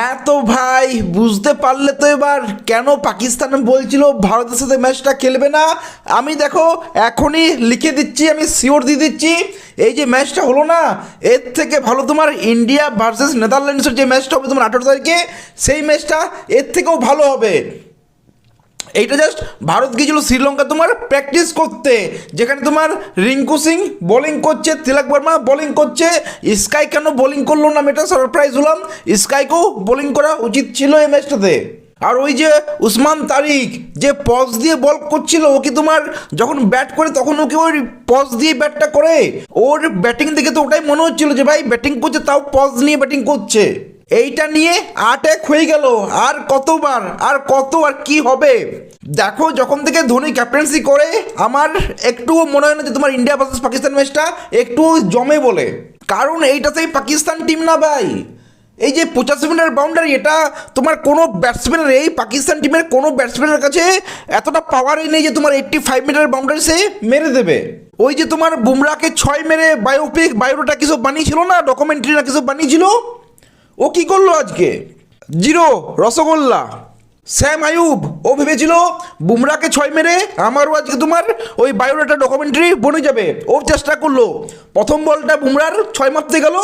হ্যাঁ তো ভাই, বুঝতে পারলে তো এবার কেন পাকিস্তান বলছিল ভারতের সাথে ম্যাচটা খেলবে না? আমি দেখো, এখনই লিখে দিচ্ছি, আমি শিওর দিয়ে দিচ্ছি। এই যে ম্যাচটা হলো না, এর থেকে ভালো তোমার ইন্ডিয়া ভার্সেস নেদারল্যান্ডসের যে ম্যাচটা হবে তোমার আঠেরো তারিখে, সেই ম্যাচটা এর থেকেও ভালো হবে। এইটা জাস্ট ভারত গিয়েছিল শ্রীলঙ্কা তোমার প্র্যাকটিস করতে। যেখানে তোমার রিঙ্কু সিং বোলিং করছে, তিলক বর্মা বোলিং করছে। স্কাই কেন বোলিং করল না আমি এটা সারপ্রাইজ হলাম। স্কাইকেও বোলিং করা উচিত ছিল এই ম্যাচটাতে আর ওই যে উসমান তারিক যে পজ দিয়ে বল করছিল, ও কি তোমার যখন ব্যাট করে তখন ও কি ওই পজ দিয়ে ব্যাটটা করে? ওর ব্যাটিং দেখে তো ওটাই মনে হচ্ছিল যে ভাই ব্যাটিং করছে, তাও পজ নিয়ে ব্যাটিং করছে। এইটা নিয়ে আট এক হয়ে গেল। আর কতবার, আর কত আর কি হবে? দেখো, যখন থেকে ধোনি ক্যাপ্টেন্সি করে, আমার একটুও মনে হয় না যে তোমার ইন্ডিয়া ভার্সেস পাকিস্তান ম্যাচটা একটু জমে বলে। কারণ এইটা সেই পাকিস্তান টিম না ভাই। এই যে পঁচাশি মিটার বাউন্ডারি এটা তোমার কোনো ব্যাটসম্যানের এই পাকিস্তান টিমের কোনো ব্যাটসম্যানের কাছে এতটা পাওয়ারই নেই যে তোমার এইট্টি ফাইভ মিটার বাউন্ডারি সে মেরে দেবে। ওই যে তোমার বুমরাকে ছয় মেরে বায়োপিক বায়োটা কিছু বানিয়েছিল না? ডকুমেন্টারি না কিছু বানিয়েছিল? ও কি করল আজকে? জিরো, রসগোল্লা। স্যাম আয়ুব ও ভেবেছিল বুমরাকে ছয় মেরে আমারও আজকে তোমার ওই বায়োডাটা ডকুমেন্টারি বনে যাবে। ও চেষ্টা করল। প্রথম বলটা বুমরার ছয় মারতে গেল,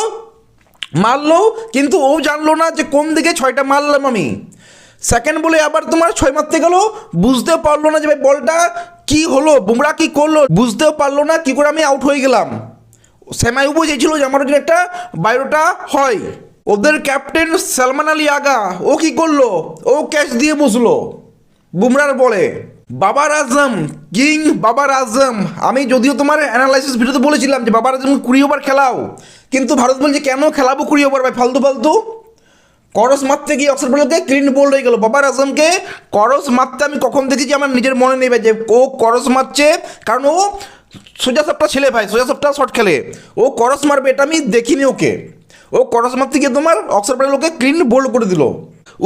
মারলো, কিন্তু ও জানলো না যে কোন দিকে ছয়টা মারলাম আমি। সেকেন্ড বলে আবার তোমার ছয় মারতে গেল, বুঝতেও পারল না যে ভাই বলটা কি হলো, বুমরা কি করল, বুঝতেও পারল না কি করে আমি আউট হয়ে গেলাম। সেমাইবু চেয়েছিল যে আমার একটা বায়োটা হয়। ওদের ক্যাপ্টেন সালমান আলী আগা, ও কি করল? ও ক্যাচ দিয়ে বসল। বুমরার বলে, বাবার আজম, কিং বাবার আজম, আমি যদিও তোমার অ্যানালাইসিস ভিডিওতে বলেছিলাম যে বাবার আজম কুড়ি ওভার খেলাও, কিন্তু ভারত বলছে, কেন খেলাবো কুড়ি ওভার ভাই? ফালতু ফালতু। করস মারতে গিয়ে অক্সর বলকে ক্লিন বোল্ড হয়ে গেল। বাবার আজমকে করস মারতে আমি কখন দেখেছি আমার নিজের মনে নেই যে ও করস মারছে, কারণ ও সোজা সবটা ছেলে ভাই, সোজা সবটা শট খেলে। ও করস মারবে, এটা আমি দেখিনি ওকে। ও করস মারতে গিয়ে তোমার অক্সর লোকে ক্লিন বোল্ড করে দিল।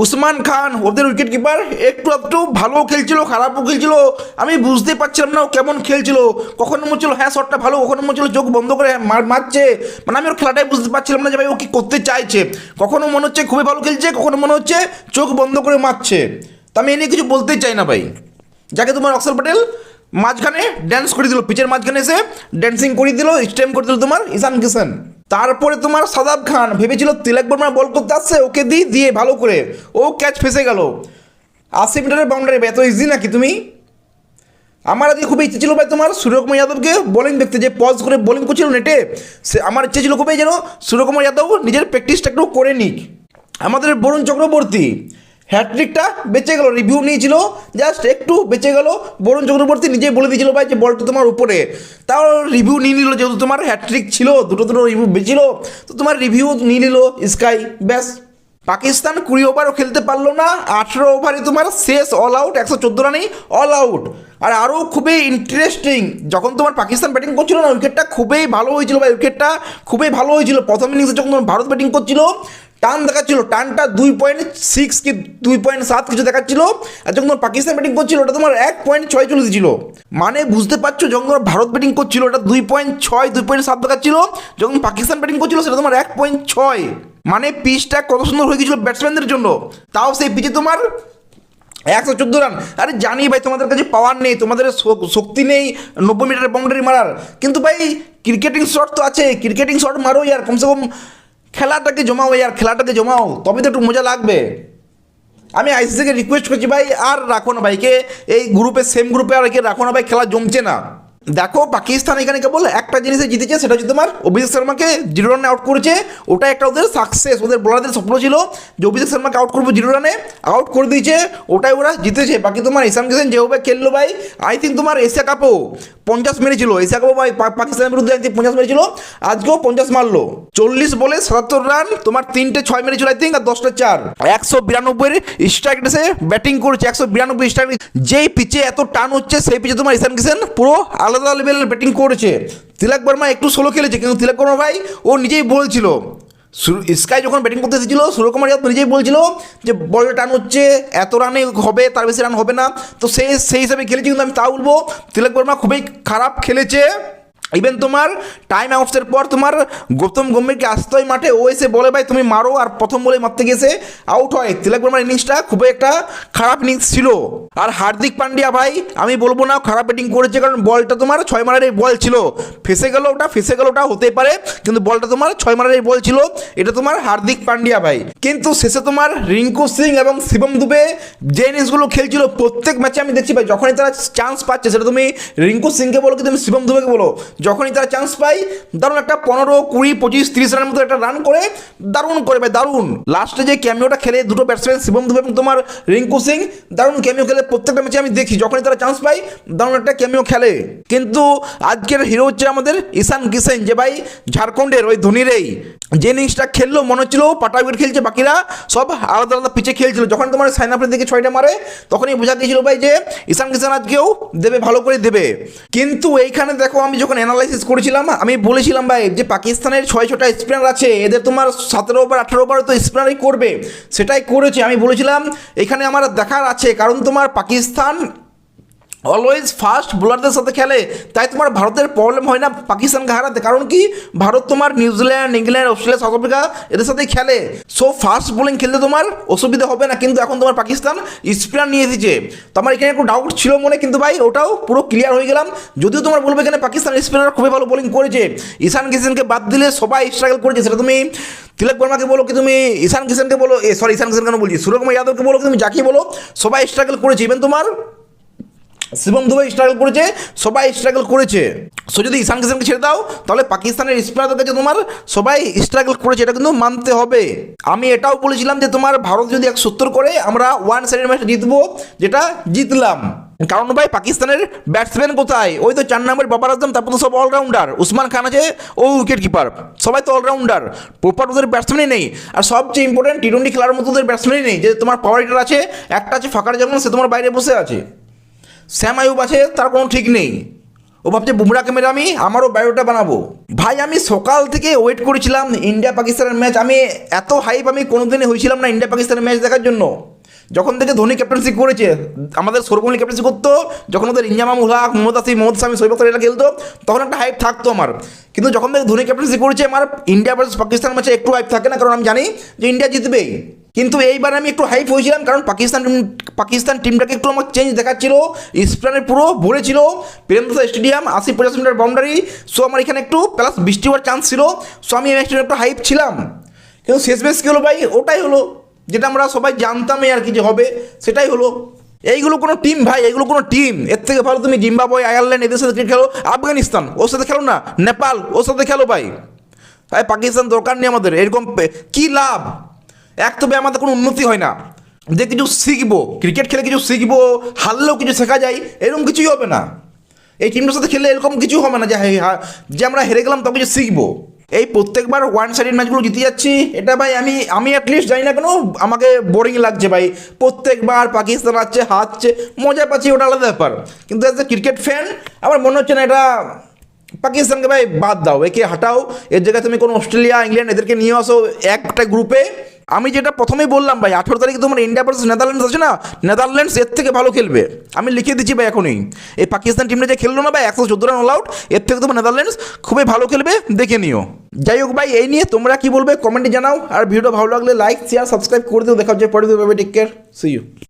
উসমান খান, ওদের উইকেট কিপার একটু একটু ভালো খেলছিল, খারাপও খেলছিল। আমি বুঝতে পারছিলাম না ও কেমন খেলছিল। কখনো মনে হচ্ছিল হ্যাঁ শটটা ভালো। কখনো মনে হচ্ছিল, চোখ বন্ধ করে মারছে। মানে আমি ওর খেলাটাই বুঝতে পারছিলাম না যে ভাই ও কি করতে চাইছে। কখনো মনে হচ্ছে খুবই ভালো খেলছে, কখনো মনে হচ্ছে চোখ বন্ধ করে মারছে। তা আমি এ নিয়ে কিছু বলতেই চাই না ভাই। যাকে তোমার অক্সর প্যাটেল মাঝখানে ড্যান্স করে দিল পিচের মাঝখানে এসে ড্যান্সিং করে দিল স্টেম করে দিল তোমার ঈশান কিষান। তারপরে তোমার সাদাব খান ভেবেছিল তিলক বর্মা বল করতে আসছে, ওকে দিই দিয়ে ভালো করে। ও ক্যাচ ফেসে গেল। আশি মিটারের বাউন্ডারি এত ইজি নাকি তুমি? আমার আজকে খুবই ইচ্ছে ছিল ভাই তোমার সূর্যকুমার যাদবকে বোলিং দেখতে, যে পজ করে বোলিং করছিল নেটে সে আমার ইচ্ছে ছিল খুবই যেন সূর্যকুমার যাদব নিজের প্র্যাকটিসটা একটু করে নিক। আমাদের বরুণ চক্রবর্তী হ্যাট্রিকটা বেঁচে গেল রিভিউ নিয়েছিল জাস্ট একটু বেঁচে গেল। বরুণ চক্রবর্তী নিজেই বলে দিয়েছিল ভাই যে বলটা তোমার উপরে। তাও রিভিউ নিয়ে নিল, যেহেতু তোমার হ্যাট্রিক ছিল, দুটো দুটো রিভিউ বেঁচেছিল, তো তোমার রিভিউ নিয়ে নিল স্কাই ব্যাস, পাকিস্তান কুড়ি ওভারও খেলতে পারল না, আঠেরো ওভারে তোমার শেষ অল আউট একশো চোদ্দ রানেই অল আউট আর আরও খুবই ইন্টারেস্টিং যখন তোমার পাকিস্তান ব্যাটিং করছিল না উইকেটটা খুবই ভালো হয়েছিল বা উইকেটটা খুবই ভালো হয়েছিল। প্রথম ইনিংসে যখন তোমার ভারত ব্যাটিং করছিল টান দেখাচ্ছিল, টানটা দুই পয়েন্ট সিক্স কি, দুই পয়েন্ট সাত কিছু দেখাচ্ছিল। আর যখন তোমার পাকিস্তান ব্যাটিং করছিল, ওটা তোমার এক পয়েন্ট ছয় চলে দিয়েছিল মানে বুঝতে পারছ, যখন তোমার ভারত ব্যাটিং করছিল, ওটা দুই পয়েন্ট ছয়, দুই পয়েন্ট সাত দেখাচ্ছিল। যখন পাকিস্তান ব্যাটিং করছিল, সেটা তোমার এক পয়েন্ট ছয়। মানে পিচটা কত সুন্দর হয়ে গেছিল ব্যাটসম্যানদের জন্য। তাও সেই পিচে তোমার একশো চোদ্দ রান আরে জানি ভাই, তোমাদের কাছে পাওয়ার নেই, তোমাদের শক্তি নেই, নব্বই মিটার বাউন্ডারি মারার। কিন্তু ভাই ক্রিকেটিং শট তো আছে ক্রিকেটিং শট মারো, ইয়ার। কমসে কম খেলাটাকে জমাও ইয়ার খেলাটাকে জমাও। তবে তো একটু মজা লাগবে। আমি আইসিসিকে রিকোয়েস্ট করছি ভাই, আর রাখো না ভাইকে এই গ্রুপে সেম গ্রুপে আর রাখো না ভাই, খেলা জমছে না। দেখো, পাকিস্তান এখানে কেবল একটা জিনিসে জিতেছে, সেটা হচ্ছে তোমার অভিষেক শর্মাকে জিরো রানে আউট করেছে। ওটা একটা ওদের সাকসেস ওদের বোলারদের স্বপ্ন ছিল যে অভিষেক শর্মাকে আউট করব জিরো রানে আউট করে দিয়েছে, ওটাই ওরা জিতেছে। বাকি তোমার ঈশান কিষান যেভাবে খেললো ভাই আই থিঙ্ক তোমার এশিয়া কাপও পঞ্চাশ মেরেছিল। কাপও ভাই পাকিস্তানের বিরুদ্ধে থিঙ্ক পঞ্চাশ মেরেছিল, আজকেও পঞ্চাশ মারলো। চল্লিশ বলে সাতাত্তর রান তোমার তিনটে ছয় মেরেছিল আই থিঙ্ক আর দশটা চার। একশো বিরানব্বই স্ট্রাইক রেসে ব্যাটিং করেছে, একশো বিরানব্বই স্ট্রাইক যেই পিচে এত টান হচ্ছে, সেই পিচে তোমার ঈশান কিষান পুরো আলাদা লেভেলের ব্যাটিং করেছে। তিলক বর্মা একটু সোলো খেলেছে, কিন্তু তিলক বর্মা ভাই, ও নিজেই বলছিল স্কাই যখন ব্যাটিং করতে এসেছিল সূর্যকুমার যাদব নিজেই বলছিল যে বলটা টান হচ্ছে, এত রানে হবে, তার বেশি রান হবে না। তো সেই সেই হিসাবে খেলেছি, কিন্তু আমি তা বলব। তিলক বর্মা খুবই খারাপ খেলেছে। ইভেন তোমার টাইম আউটসের পর তোমার গৌতম গম্ভীরকে আসতে হয় মাঠে ও এসে বলে, ভাই, তুমি মারো আর প্রথম বলে মারতে গেছে আউট হয়। তিলক বর্মার ইনিংসটা খুবই একটা খারাপ ইনিংস ছিল। আর হার্দিক পান্ডিয়া, ভাই, আমি বলব না, খারাপ ব্যাটিং করেছে কারণ বলটা তোমার ছয় মারার বল ছিল। ফেসে গেল ওটা, ফেসে গেল ওটা হতে পারে, কিন্তু বলটা তোমার ছয় মারার বল ছিল। এটা তোমার হার্দিক পান্ডিয়া, ভাই। কিন্তু শেষে তোমার রিঙ্কু সিং এবং শিবম দুবে যে ইনিংসগুলো খেলছিল, প্রত্যেক ম্যাচে আমি দেখছি, ভাই, যখনই তারা চান্স পাচ্ছে, সেটা তুমি রিঙ্কু সিংকে বলো কি তুমি শিবম দুবেকে বলো? যখনই তারা চান্স পাই দারুণ একটা পনেরো, কুড়ি, পঁচিশ, তিরিশ রানের মতো একটা রান করে, দারুণ ভাই, দারুণ। লাস্টে যে ক্যামিওটা খেলে, দুটো ব্যাটসম্যান শিবম দুবে এবং তোমার রিঙ্কু সিং, দারুণ ক্যামিও খেলে প্রত্যেকটা ম্যাচে আমি দেখি, যখনই তারা চান্স পাই দারুণ একটা ক্যামিও খেলে। কিন্তু আজকের হিরো হচ্ছে আমাদের ঈশান কিষেন যে ভাই, ঝাড়খণ্ডের ওই ধোনিরেই যে ইনিংসটা খেললো, মনে হচ্ছিল পাটা উইকেট খেলছে বাকিরা, সব আলাদা আলাদা পিচে খেলছিল। যখন তোমার সাইন আপের দিকে ছয়টা মারে, তখনই বোঝা গিয়েছিল ভাই যে ঈশান কিষান আজকেও দেবে, ভালো করে দেবে। কিন্তু এইখানে দেখো আমি যখন অ্যানালাইসিস করেছিলাম, আমি বলেছিলাম ভাই যে পাকিস্তানের ছয় ছটা স্পিনার আছে, এদের তোমার সতেরো ওভার আঠারো ওভার তো স্পিনারই করবে। সেটাই করেছে। আমি বলেছিলাম, এখানে আমার দেখার আছে, কারণ তোমার পাকিস্তান অলওয়েজ ফাস্ট বোলারদের সাথে খেলে, তাই তোমার ভারতের প্রবলেম হয় না পাকিস্তানকে হারাতে কারণ কি? ভারত তোমার New Zealand England Australia South Africa এদের সাথেই খেলে। সো ফাস্ট বোলিং খেলতে তোমার অসুবিধা হবে না। কিন্তু এখন তোমার পাকিস্তান স্পিনার নিয়ে এসেছে। তো আমার এখানে একটু ডাউট ছিল মনে, কিন্তু ভাই ওটাও পুরো ক্লিয়ার হয়ে গেলাম। যদিও তোমার বলবে এখানে পাকিস্তান স্পিনার খুবই ভালো বোলিং করেছে। ঈশান কিষেনকে বাদ দিলে সবাই স্ট্রাগল করেছে। সেটা তুমি তিলক বর্মাকে বলো কি তুমি ঈশান কিষেনকে বলো সরি ঈশান কিষেন কেন বলছি? সূর্যকুমার যাদবকে বলো তুমি যাকে বলো, সবাই স্ট্রাগল করেছে। ইভেন তোমার শিবম দুবাই স্ট্রাগল করেছে, সবাই স্ট্রাগল করেছে। সো যদি ঈশান কিষানকে ছেড়ে দাও, তাহলে পাকিস্তানের স্পিনারদের কাছে তোমার সবাই স্ট্রাগল করেছে, এটা কিন্তু মানতে হবে। আমি এটাও বলেছিলাম যে তোমার ভারত যদি এক সত্তর করে, আমরা ওয়ান সাইডের ম্যাচটা জিতবো, যেটা জিতলাম। কারণ ভাই, পাকিস্তানের ব্যাটসম্যান কোথায়? ওই তো চার নম্বর বাবার আজম, তারপর তো সব অলরাউন্ডার উসমান খান আছে, ও উইকেট কিপার সবাই তো অলরাউন্ডার প্রপার ওদের ব্যাটসম্যানই নেই। আর সবচেয়ে ইম্পর্টেন্ট টি টোয়েন্টি খেলার মতো ওদের ব্যাটসম্যানই নেই, যে তোমার পাওয়ার হিটার আছে, একটা আছে ফাঁকার যেমন সে তোমার বাইরে বসে আছে। শ্যাম আয়ুব আছে, তার কোনো ঠিক নেই। ও ভাবছে বুমরাকে মেরে আমি, আমারও বায়োটা বানাবো। ভাই, আমি সকাল থেকে ওয়েট করেছিলাম ইন্ডিয়া পাকিস্তানের ম্যাচ আমি এত হাইপ আমি কোনোদিনই হয়েছিলাম না ইন্ডিয়া পাকিস্তানের ম্যাচ দেখার জন্য। যখন থেকে ধোনি ক্যাপ্টেন্সি করেছে, আমাদের সৌরভলি ক্যাপ্টেন্সি করতো, যখন ওদের ইঞ্জামা উল্লাহ মোহাম্মদ আসিফ মোহাম্মদ সামি সৈব এটা খেলতো, তখন একটা হাইপ থাকতো আমার। কিন্তু যখন থেকে ধোনি ক্যাপ্টেন্সি করেছে, আমার ইন্ডিয়া ভার্সেস পাকিস্তান ম্যাচে একটু হাইপ থাকে না, কারণ আমি জানি যে ইন্ডিয়া জিতবেই। কিন্তু এইবার আমি একটু হাইপ হয়েছিলাম, কারণ পাকিস্তান পাকিস্তান টিমটাকে একটু আমার চেঞ্জ দেখাচ্ছিল স্প্রানের পুরো ভরে ছিল প্রেমদাসা স্টেডিয়াম আশি পঞ্চাশ মিটার বাউন্ডারি সো আমার এখানে একটু প্লাস বৃষ্টি হওয়ার চান্স ছিল সো আমি ম্যাচটা একটু হাইপ ছিলাম। কিন্তু শেষ ম্যাচ কী হলো ভাই? ওটাই হলো, যেটা আমরা সবাই জানতামই আর কি যে হবে, সেটাই হলো। এইগুলো কোনো টিম ভাই এগুলো কোনো টিম এর থেকে ভালো তুমি জিম্বাবয়ে, আয়ারল্যান্ড এদের সাথে খেলো, আফগানিস্তান, ওর সাথে খেলো না, নেপাল, ওর সাথে খেলো ভাই। ভাই, পাকিস্তান দরকার নেই আমাদের, এরকম কি লাভ? এক তবে আমাদের কোনো উন্নতি হয় না। যে কিছু শিখব ক্রিকেট খেলে কিছু শিখব, হারলেও কিছু শেখা যায়, এরকম কিছুই হবে না। এই টিমটার সাথে খেলে এরকম কিছু হবে না যে হে- যে আমরা হেরে গেলাম তবে কিছু শিখব। এই প্রত্যেকবার ওয়ান সাইডেড ম্যাচগুলো জিতে যাচ্ছি, এটা ভাই আমি আমি অ্যাটলিস্ট জানি না কেন আমাকে বোরিং লাগছে ভাই। প্রত্যেকবার পাকিস্তান আসছে হারছে, মজা পাচ্ছি, ওটা আলাদা ব্যাপার। কিন্তু অ্যাজ এ ক্রিকেট ফ্যান আমার মনে হচ্ছে না এটা পাকিস্তানকে ভাই বাদ দাও, একে হাঁটাও। এর জায়গায় তুমি কোনো অস্ট্রেলিয়া, ইংল্যান্ড এদেরকে নিয়ে আসো একটা গ্রুপে আমি যেটা প্রথমেই বললাম ভাই, আঠেরো তারিখে তোমার ইন্ডিয়া ভার্সেস নেদারল্যান্ডস আছে না? নেদারল্যান্ডস এর থেকে ভালো খেলবে। আমি লিখে দিচ্ছি ভাই এখনই। এই পাকিস্তান টিমটা যে খেললো না ভাই, একশো চোদ্দ রান অল আউট এর থেকে তোমার নেদারল্যান্ডস খুবই ভালো খেলবে, দেখে নিও। যাই হোক ভাই, এই নিয়ে তোমরা কি বলবে কমেন্টে জানাও। আর ভিডিও ভালো লাগলে লাইক শেয়ার সাবস্ক্রাইব করে দিও। দেখা হচ্ছে পরে টেক কেয়ার সি ইউ